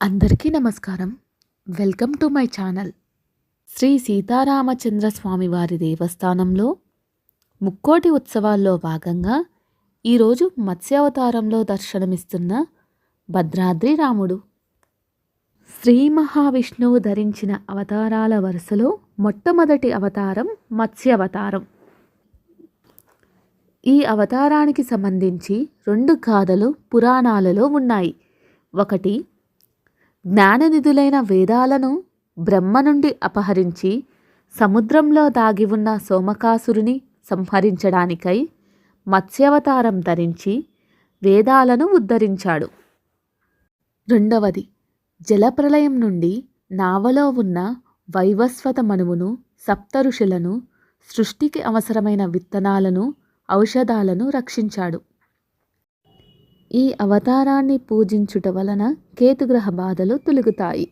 అందరికీ నమస్కారం. Welcome to my channel. Sri Sitaramachandra Swamy వారి దేవస్థానంలో ముక్కోటి ఉత్సవాల్లో భాగంగా ఈరోజు మత్స్యావతారంలో దర్శనమిస్తున్న భద్రాద్రి రాముడు. శ్రీ మహావిష్ణువు ధరించిన అవతారాల వరుసలో మొట్టమొదటి అవతారం మత్స్యావతారం. ఈ అవతారానికి సంబంధించి రెండు గాథలు పురాణాలలో ఉన్నాయి. ఒకటి జ్ఞాననిధులైన వేదాలను బ్రహ్మ నుండి అపహరించి సముద్రంలో దాగి ఉన్న సోమకాసురుని సంహరించడానికై మత్స్యవతారం ధరించి వేదాలను ఉద్ధరించాడు. రెండవది జలప్రలయం నుండి నావలో ఉన్న వైవస్వత మనువును సప్తఋషులను సృష్టికి అవసరమైన విత్తనాలను ఔషధాలను రక్షించాడు. ఈ అవతారాన్ని పూజించుట వలన కేతుగ్రహ బాధలు తొలగుతాయి.